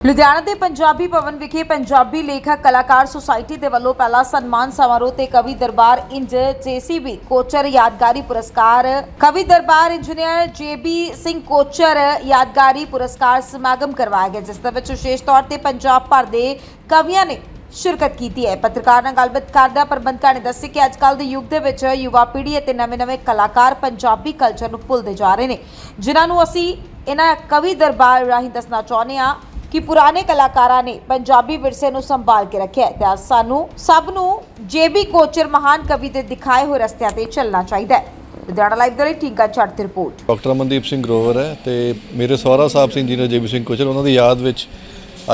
ਲੁਧਿਆਣਾ ਦੇ ਪੰਜਾਬੀ ਭਵਨ ਵਿਖੇ ਪੰਜਾਬੀ ਲੇਖਕ ਕਲਾਕਾਰ ਸੁਸਾਇਟੀ ਦੇ ਵੱਲੋਂ ਪਹਿਲਾ ਸਨਮਾਨ ਸਮਾਰੋਹ ਤੇ ਕਵੀ ਦਰਬਾਰ ਇੰਜ ਜੇਸੀਬੀ ਕੋਚਰ ਯਾਦਗਾਰੀ ਪੁਰਸਕਾਰ, ਕਵੀ ਦਰਬਾਰ engineer J B Singh Kochar ਯਾਦਗਾਰੀ ਪੁਰਸਕਾਰ ਸਮਾਗਮ ਕਰਵਾਇਆ ਗਿਆ, ਜਿਸ ਦੇ ਵਿੱਚ ਵਿਸ਼ੇਸ਼ ਤੌਰ ਤੇ ਪੰਜਾਬ ਭਰ ਦੇ ਕਵੀਆਂ ਨੇ ਸ਼ਿਰਕਤ ਕੀਤੀ ਹੈ। ਪੱਤਰਕਾਰ ਨਾਲ ਗੱਲਬਾਤ ਕਰਦਾ ਪ੍ਰਬੰਧਕਾਂ ਨੇ ਦੱਸਿਆ ਕਿ ਅੱਜਕੱਲ ਦੇ ਯੁੱਗ ਦੇ ਵਿੱਚ ਯੁਵਾ ਪੀੜ੍ਹੀ ਅਤੇ ਨਵੇਂ-ਨਵੇਂ ਕਲਾਕਾਰ ਪੰਜਾਬੀ ਕਲਚਰ ਨੂੰ ਭੁੱਲਦੇ ਜਾ ਰਹੇ ਨੇ। ਜਿਨ੍ਹਾਂ ਨੂੰ ਅਸੀਂ ਇਹਨਾਂ ਕਵੀ ਦਰਬਾਰ ਰਾਹੀਂ ਦੱਸਣਾ ਚਾਹੁੰਦੇ ਹਾਂ ਕਿ ਪੁਰਾਣੇ ਕਲਾਕਾਰਾਂ ਨੇ ਪੰਜਾਬੀ ਵਿਰਸੇ ਨੂੰ ਸੰਭਾਲ ਕੇ ਰੱਖਿਆ ਹੈ। ਤੇ ਅੱਜ ਸਾਨੂੰ ਸਭ ਨੂੰ ਜੇਬੀ ਕੋਚਰ ਮਹਾਨ ਕਵੀ ਦੇ ਦਿਖਾਏ ਹੋਏ ਰਸਤਿਆਂ ਤੇ ਚੱਲਣਾ ਚਾਹੀਦਾ ਹੈ। ਲੁਧਿਆਣਾ ਲਾਈਵ ਦੇ ਲਈ ਟਿੰਕਾ ਛੱਡ ਦੀ ਰਿਪੋਰਟ। ਡਾਕਟਰ ਅਮਨਦੀਪ ਸਿੰਘ ਗਰੋਵਰ ਹੈ ਤੇ ਮੇਰੇ ਸਹੁਰਾ ਸਾਹਿਬ ਸੀ engineer J B Singh Kochar, ਉਹਨਾਂ ਦੀ ਯਾਦ ਵਿੱਚ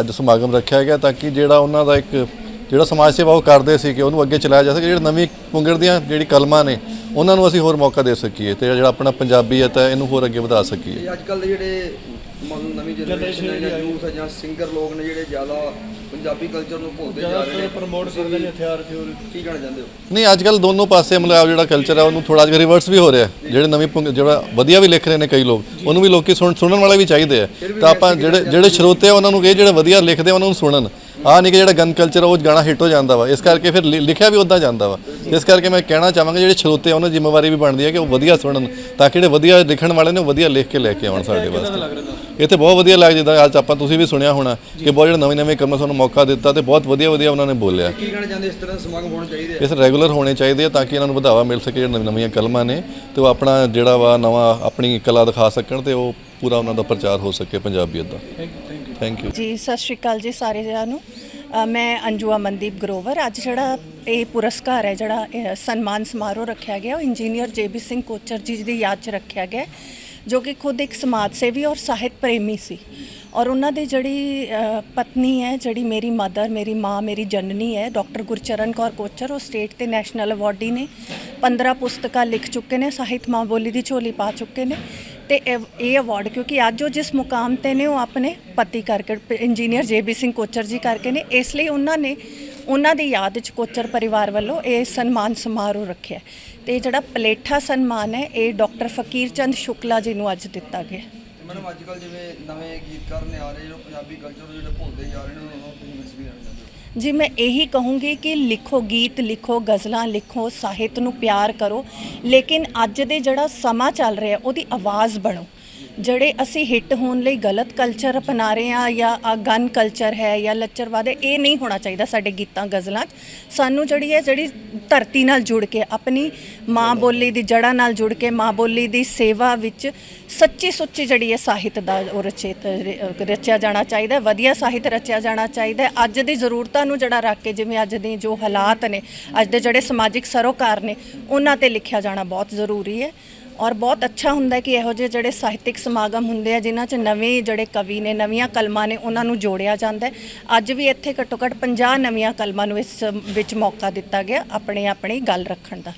ਅੱਜ ਸਮਾਗਮ ਰੱਖਿਆ ਗਿਆ ਤਾਂ ਕਿ ਜਿਹੜਾ ਉਹਨਾਂ ਦਾ ਇੱਕ ਜਿਹੜਾ ਸਮਾਜ ਸੇਵਾ ਉਹ ਕਰਦੇ ਸੀ ਕਿ ਉਹਨੂੰ ਅੱਗੇ ਚਲਾਇਆ ਜਾ ਸਕੇ ਜਿਹੜੇ ਨਵੀਂ ਪੁੰਗਰ ਦੀਆਂ ਜਿਹੜੀ ਕਲਮਾਂ ਨੇ ਉਹਨਾਂ ਨੂੰ ਅਸੀਂ ਹੋਰ ਮੌਕਾ ਦੇ ਸਕੀਏ ਤੇ ਜਿਹੜਾ ਆਪਣਾ ਪੰਜਾਬੀਅਤ ਹੈ ਇਹਨੂੰ ਹੋਰ ਅੱਗੇ ਵਧਾ ਸਕੀਏ। ਅੱਜ ਕੱਲ ਦੇ ਜਿਹੜੇ ਨਵੀਂ ਜਨਰੇਸ਼ਨ ਹੈ ਜਾਂ ਯੂਥ ਹੈ ਜਾਂ ਸਿੰਗਰ ਲੋਕ ਨੇ ਜਿਹੜੇ ਜ਼ਿਆਦਾ ਪੰਜਾਬੀ ਕਲਚਰ ਨੂੰ ਭੁੱਲਦੇ ਜਾ ਰਹੇ ਨੇ ਪ੍ਰਮੋਟ ਕਰਦੇ ਨੇ ਹਥਿਆਰ ਥਿਉਰ ਕੀ ਕਹਿਣਾ ਚਾਹੁੰਦੇ ਹੋ? ਨਹੀਂ ਅੱਜ ਕੱਲ ਦੋਨੋਂ ਪਾਸੇ ਮਤਲਬ ਜਿਹੜਾ ਕਲਚਰ ਹੈ ਉਹਨੂੰ ਥੋੜਾ ਜਿਹਾ ਰਿਵਰਸ ਵੀ ਹੋ ਰਿਹਾ। ਹੈ। ਜਿਹੜੇ ਨਵੀਂ ਪੁੰਗ- ਜਿਹੜਾ ਵਧੀਆ ਵੀ ਲਿਖ ਰਹੇ ਨੇ ਕਈ ਲੋਕ ਉਹਨੂੰ ਵੀ ਲੋਕੀ ਸੁਣ ਸੁਣਨ ਵਾਲੇ ਵੀ ਚਾਹੀਦੇ ਆ। ਤਾਂ ਆਪਾਂ ਜਿਹੜੇ ਜਿਹੜੇ ਸਰੋਤੇ ਆ ਉਹਨਾਂ ਨੂੰ ਇਹ ਜਿਹੜੇ ਵਧੀਆ ਲਿਖਦੇ ਆ ਉਹਨਾਂ ਨੂੰ ਸੁਣਨ। ਆਹ ਨਹੀਂ ਕਿ ਜਿਹੜਾ ਗਨ ਕਲਚਰ ਉਹ ਗਾਣਾ ਹਿੱਟ ਹੋ ਜਾਂਦਾ ਵਾ। ਇਸ ਕਰਕੇ ਫਿਰ ਲਿ- ਲਿਖਿਆ ਵੀ ਉਦਾਂ ਜਾਂਦਾ ਵਾ। ਇਸ ਕਰਕੇ ਮੈਂ ਕਹਿਣਾ ਚਾਹਾਂਗਾ ਜਿਹੜੇ ਸਰੋਤੇ ਆ ਉਹਨਾਂ ਦੀ ਜ਼ਿੰਮੇਵਾਰੀ ਵੀ ਬਣਦੀ ਹੈ ਕਿ ਉਹ ਵਧੀਆ ਸੁਣਨ ਤਾਂ ਕਿ ਜਿਹੜੇ ਵਧੀਆ ਲਿਖਣ ਵਾਲੇ ਨੇ ਉਹ ਵਧੀਆ ਲਿਖ ਕੇ ਲੈ ਕੇ ਆਉਣ ਸਾਡੇ ਵਾਸਤੇ। ਇੱਥੇ ਬਹੁਤ ਵਧੀਆ ਲੱਗ ਜਿੱਦਾਂ ਅੱਜ ਆਪਾਂ ਤੁਸੀਂ ਵੀ ਸੁਣਿਆ ਹੋਣਾ ਕਿ ਬਹੁਤ ਜਿਹੜੇ ਨਵੇਂ ਨਵੇਂ ਕੰਮ ਸਾਨੂੰ ਮੌਕਾ ਦਿੱਤਾ ਤੇ ਬਹੁਤ ਵਧੀਆ ਵਧੀਆ ਉਹਨਾਂ ਨੇ ਬੋਲਿਆ। ਕੀ ਕਹਿਣਾ ਚਾਹੁੰਦੇ ਇਸ ਤਰ੍ਹਾਂ ਦੇ ਸਮਾਗਮ ਹੋਣੇ ਚਾਹੀਦੇ ਆ? ਇਸ ਰੈਗੂਲਰ ਹੋਣੇ ਚਾਹੀਦੇ ਆ ਤਾਂ ਕਿ ਇਹਨਾਂ ਨੂੰ ਵਧਾਵਾ ਮਿਲ ਸਕੇ ਜਿਹੜੇ ਨਵੀਂ ਨਵੀਆਂ ਕਲਮਾਂ ਨੇ ਤੇ ਉਹ ਆਪਣਾ ਜਿਹੜਾ ਵਾ ਨਵਾਂ ਆਪਣੀ ਕਲਾ ਦਿਖਾ ਸਕਣ ਤੇ ਉਹ ਪੂਰਾ ਉਹਨਾਂ ਦਾ ਪ੍ਰਚਾਰ ਹੋ ਸਕੇ ਪੰਜਾਬੀਅਤ ਦਾ। ਥੈਂਕ ਯੂ ਜੀ ਸਤਿ ਸ਼੍ਰੀ ਅਕਾਲ ਜੀ ਸਾਰੇ ਜਣਿਆਂ ਨੂੰ। ਅ, ਮੈਂ ਅੰਜੂਆ ਮਨਦੀਪ ਗਰੋਵਰ। ਅੱਜ ਜਿਹੜਾ ਇਹ ਪੁਰਸਕਾਰ ਹੈ ਜਿਹੜਾ ਇਹ ਸਨਮਾਨ ਸਮਾਰੋਹ ਰੱਖਿਆ ਗਿਆ ਉਹ ਇੰਜੀਨੀਅਰ ਜੇਬੀ ਸਿੰਘ ਕੋਚਰ ਜੀ ਦੀ ਯਾਦ 'ਚ ਰੱਖਿਆ ਗਿਆ ਹੈ, ਜੋ ਕਿ ਖੁਦ ਇੱਕ ਸਮਾਜ ਸੇਵੀ ਔਰ ਸਾਹਿਤ ਪ੍ਰੇਮੀ ਸੀ। ਔਰ ਉਹਨਾਂ ਦੀ ਜਿਹੜੀ ਅ, ਪਤਨੀ ਹੈ ਜਿਹੜੀ ਮੇਰੀ ਮਦਰ ਮੇਰੀ ਮਾਂ ਮੇਰੀ ਜਨਨੀ ਹੈ ਡਾਕਟਰ ਗੁਰਚਰਨ ਕੌਰ ਕੋਚਰ ਉਹ ਸਟੇਟ ਤੇ ਨੈਸ਼ਨਲ ਅਵਾਰਡੀ ਨੇ 15 ਪੁਸਤਕਾਂ ਲਿਖ ਚੁੱਕੇ ਨੇ ਸਾਹਿਤ ਮਾਂ ਬੋਲੀ ਦੀ ਝੋਲੀ ਪਾ ਚੁੱਕੇ ਨੇ। ਤੇ ਇਹ ਇਹ ਅਵਾਰਡ ਕਿਉਂਕਿ ਅੱਜ ਉਹ ਜਿਸ ਮੁਕਾਮ ਤੇ ਨੇ, ਉਹ ਆਪਣੇ ਪਤੀ ਕਰਕੇ ਇੰਜੀਨੀਅਰ ਜੇਬੀ ਸਿੰਘ ਕੋਚਰ ਜੀ ਕਰਕੇ ਨੇ। ਇਸ ਲਈ ਉਹਨਾਂ ਨੇ, ਉਹਨਾਂ ਦੀ ਯਾਦ ਵਿੱਚ ਕੋਚਰ ਪਰਿਵਾਰ ਵੱਲੋਂ ਇਹ ਸਨਮਾਨ ਸਮਾਰੋਹ ਰੱਖਿਆ। ਤੇ ਜਿਹੜਾ ਪਲੇਠਾ ਸਨਮਾਨ ਹੈ, ਇਹ ਡਾਕਟਰ ਫਕੀਰ ਚੰਦ ਸ਼ੁਕਲਾ ਜੀ ਨੂੰ ਅੱਜ ਦਿੱਤਾ ਗਿਆ। ਮੈਡਮ, ਅੱਜ ਕੱਲ ਜਿਵੇਂ ਨਵੇਂ ਗੀਤਕਾਰ ਨੇ ਆ ਰਹੇ ਜੋ ਪੰਜਾਬੀ ਕਲਚਰ ਨੂੰ ਜਿਹੜੇ ਭੁੱਲਦੇ ਜਾ ਰਹੇ ਨੇ, ਉਹਨਾਂ ਨੂੰ ਤੁਸੀਂ ਮੈਸੇਜ ਦੇਣਾ ਚਾਹੁੰਦੇ ਹੋ ਜੀ, ਮੈਂ ਇਹੀ ਕਹੂੰਗੀ ਕਿ ਲਿਖੋ ਗੀਤ, ਲਿਖੋ ਗਜ਼ਲਾਂ, ਲਿਖੋ ਸਾਹਿਤ ਨੂੰ ਪਿਆਰ ਕਰੋ, ਲੇਕਿਨ ਅੱਜ ਦੇ ਜਿਹੜਾ ਸਮਾਂ ਚੱਲ ਰਿਹਾ, ਉਹਦੀ ਆਵਾਜ਼ ਬਣੋ। ਜਿਹੜੇ ਅਸੀਂ ਹਿੱਟ ਹੋਣ ਲਈ ਗਲਤ ਕਲਚਰ ਅਪਣਾ ਰਹੇ ਆ ਜਾਂ ਆ ਗਨ ਕਲਚਰ ਹੈ ਜਾਂ ਲੱਚਰਵਾਦ ਹੈ, ਇਹ ਨਹੀਂ ਹੋਣਾ ਚਾਹੀਦਾ ਸਾਡੇ ਗੀਤਾਂ, ਗਜ਼ਲਾਂ 'ਚ। ਸਾਨੂੰ ਜਿਹੜੀ ਹੈ, ਜਿਹੜੀ ਧਰਤੀ ਨਾਲ ਜੁੜ ਕੇ, ਆਪਣੀ ਮਾਂ ਬੋਲੀ ਦੀ ਜੜ੍ਹਾਂ ਨਾਲ ਜੁੜ ਕੇ, ਮਾਂ ਬੋਲੀ ਦੀ ਸੇਵਾ ਵਿੱਚ ਸੱਚੀ ਸੁੱਚੀ ਜਿਹੜੀ ਹੈ ਸਾਹਿਤ ਦਾ ਉਹ ਰਚਿਤ ਰਚਿਆ ਜਾਣਾ ਚਾਹੀਦਾ, ਵਧੀਆ ਸਾਹਿਤ ਰਚਿਆ ਜਾਣਾ ਚਾਹੀਦਾ ਅੱਜ ਦੀ ਜ਼ਰੂਰਤਾਂ ਨੂੰ ਜਿਹੜਾ ਰੱਖ ਕੇ, ਜਿਵੇਂ ਅੱਜ ਦੇ ਜੋ ਹਾਲਾਤ ਨੇ, ਅੱਜ ਦੇ ਜਿਹੜੇ ਸਮਾਜਿਕ ਸਰੋਕਾਰ ਨੇ, ਉਹਨਾਂ ਤੇ ਲਿਖਿਆ ਜਾਣਾ ਬਹੁਤ ਜ਼ਰੂਰੀ ਹੈ। ਔਰ ਬਹੁਤ ਅੱਛਾ ਹੁੰਦਾ ਕਿ ਇਹੋ ਜਿਹੇ ਜਿਹੜੇ ਸਾਹਿਤਿਕ ਸਮਾਗਮ ਹੁੰਦੇ ਆ, ਜਿਨ੍ਹਾਂ 'ਚ ਨਵੇਂ ਜਿਹੜੇ ਕਵੀ ਨੇ, ਨਵੀਆਂ ਕਲਮਾਂ ਨੇ, ਉਹਨਾਂ ਨੂੰ ਜੋੜਿਆ ਜਾਂਦਾ ਅੱਜ ਵੀ ਇੱਥੇ ਘੱਟੋ ਘੱਟ 50 ਨਵੀਆਂ ਕਲਮਾਂ ਨੂੰ ਇਸ ਵਿੱਚ ਮੌਕਾ ਦਿੱਤਾ ਗਿਆ ਆਪਣੇ ਆਪਣੀ ਗੱਲ ਰੱਖਣ ਦਾ।